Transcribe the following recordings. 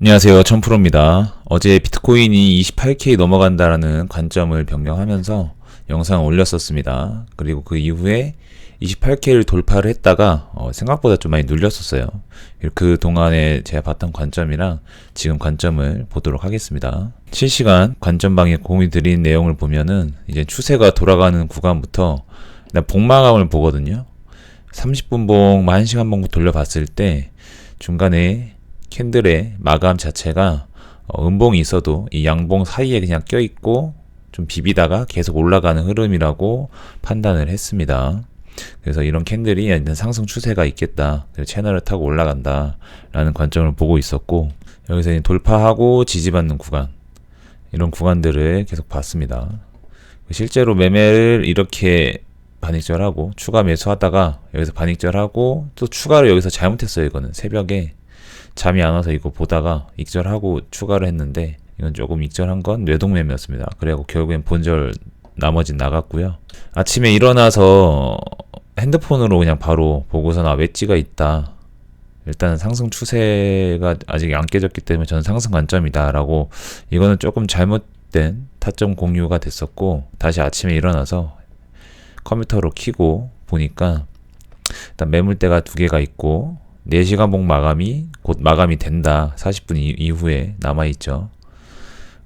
안녕하세요. 천프로입니다. 어제 비트코인이 28K 넘어간다라는 관점을 변경하면서 영상을 올렸었습니다. 그리고 그 이후에 28K를 돌파를 했다가 어, 생각보다 좀 많이 눌렸었어요. 그 동안에 제가 봤던 관점이랑 지금 관점을 보도록 하겠습니다. 실시간 관점방에 공유 드린 내용을 보면은 이제 추세가 돌아가는 구간부터 복마감을 보거든요. 30분 봉, 1시간 봉 돌려봤을 때 중간에 캔들의 마감 자체가 어, 음봉이 있어도 이 양봉 사이에 그냥 껴있고 좀 비비다가 계속 올라가는 흐름이라고 판단을 했습니다. 그래서 이런 캔들이 상승 추세가 있겠다. 채널을 타고 올라간다. 라는 관점을 보고 있었고, 여기서 돌파하고 지지받는 구간. 이런 구간들을 계속 봤습니다. 실제로 매매를 이렇게 반익절하고 추가 매수하다가 여기서 반익절하고 또 추가로 여기서 잘못했어요. 이거는 새벽에 잠이 안 와서 이거 보다가 익절하고 추가를 했는데 이건 조금 익절한 건 뇌동매매였습니다. 그래갖고 결국엔 본절 나머진 나갔고요. 아침에 일어나서 핸드폰으로 그냥 바로 보고서 나 웨지가 있다. 일단 상승 추세가 아직 안 깨졌기 때문에 저는 상승 관점이다라고 이거는 조금 잘못된 타점 공유가 됐었고 다시 아침에 일어나서 컴퓨터로 키고 보니까 일단 매물대가 두 개가 있고 4시간 봉 마감이 곧 마감이 된다. 40분 이후에 남아있죠.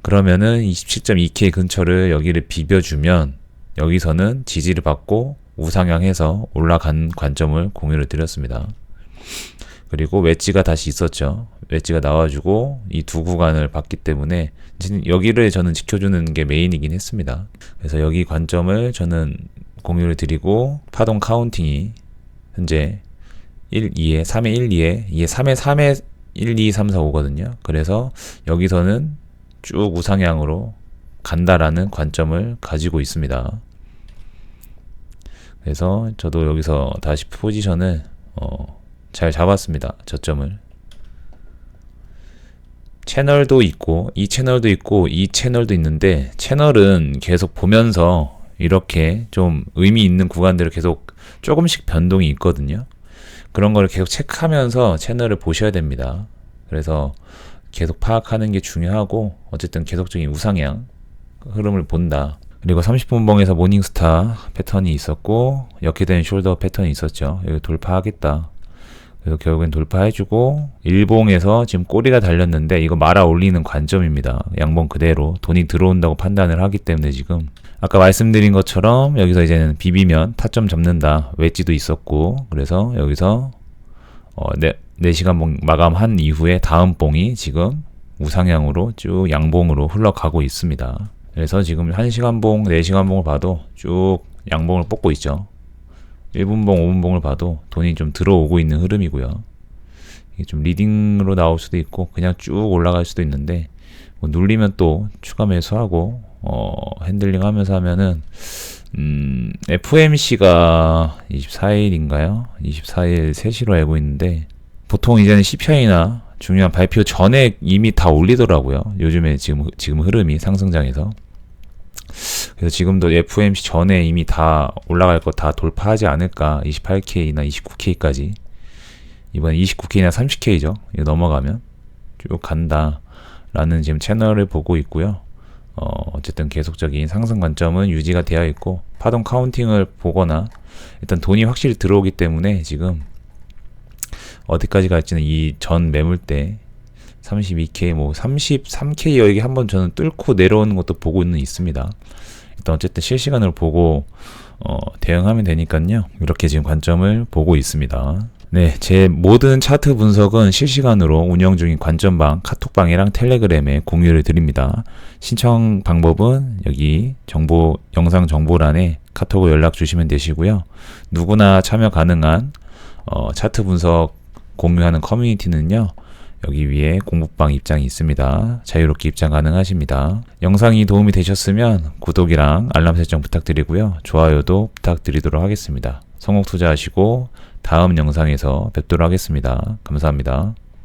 그러면은 27.2K 근처를 여기를 비벼주면 여기서는 지지를 받고 우상향해서 올라간 관점을 공유를 드렸습니다. 그리고 웨지가 다시 있었죠. 웨지가 나와주고 이 두 구간을 봤기 때문에 여기를 저는 지켜주는 게 메인이긴 했습니다. 그래서 여기 관점을 저는 공유를 드리고 파동 카운팅이 현재 1, 2에 3에 1, 2에 2에 3에 3에 1, 2, 3, 4, 5거든요. 그래서 여기서는 쭉 우상향으로 간다라는 관점을 가지고 있습니다. 그래서 저도 여기서 다시 포지션을 어, 잘 잡았습니다. 저점을. 채널도 있고 이 채널도 있고 이 채널도 있는데 채널은 계속 보면서 이렇게 좀 의미 있는 구간들을 계속 조금씩 변동이 있거든요. 그런 거를 계속 체크하면서 채널을 보셔야 됩니다. 그래서 계속 파악하는 게 중요하고 어쨌든 계속적인 우상향 흐름을 본다. 그리고 30분 봉에서 모닝스타 패턴이 있었고 역회된 숄더 패턴이 있었죠. 여기 돌파하겠다. 그래서 결국엔 돌파해주고 일봉에서 지금 꼬리가 달렸는데 이거 말아 올리는 관점입니다. 양봉 그대로 돈이 들어온다고 판단을 하기 때문에 지금 아까 말씀드린 것처럼 여기서 이제는 비비면 타점 잡는다 웨지도 있었고 그래서 여기서 어, 4, 4시간 봉 마감한 이후에 다음 봉이 지금 우상향으로 쭉 양봉으로 흘러가고 있습니다. 그래서 지금 1시간 봉, 4시간 봉을 봐도 쭉 양봉을 뽑고 있죠. 1분 봉, 5분 봉을 봐도 돈이 좀 들어오고 있는 흐름이고요. 이게 좀 리딩으로 나올 수도 있고 그냥 쭉 올라갈 수도 있는데 뭐 눌리면 또 추가 매수하고 어, 핸들링 하면서 하면은, 음, FMC가 24일인가요? 24일 3시로 알고 있는데, 보통 이제는 CPI나 중요한 발표 전에 이미 다 올리더라고요. 요즘에 지금, 지금 흐름이 상승장에서. 그래서 지금도 FMC 전에 이미 다 올라갈 거 다 돌파하지 않을까. 28K나 29K까지. 이번에 29K나 30K죠. 이거 넘어가면 쭉 간다. 라는 지금 채널을 보고 있고요. 어, 어쨌든 계속적인 상승 관점은 유지가 되어 있고 파동 카운팅을 보거나 일단 돈이 확실히 들어오기 때문에 지금 어디까지 갈지는 이 전 매물대 32K 뭐 33K 여기 한번 저는 뚫고 내려오는 것도 보고는 있습니다. 일단 어쨌든 실시간으로 보고 어, 대응하면 되니까요. 이렇게 지금 관점을 보고 있습니다. 네, 제 모든 차트 분석은 실시간으로 운영 중인 관점방, 카톡방이랑 텔레그램에 공유를 드립니다. 신청 방법은 여기 정보, 영상 정보란에 카톡으로 연락 주시면 되시고요. 누구나 참여 가능한 어, 차트 분석 공유하는 커뮤니티는요. 여기 위에 공부방 입장이 있습니다. 자유롭게 입장 가능하십니다. 영상이 도움이 되셨으면 구독이랑 알람 설정 부탁드리고요. 좋아요도 부탁드리도록 하겠습니다. 성공 투자하시고 다음 영상에서 뵙도록 하겠습니다. 감사합니다.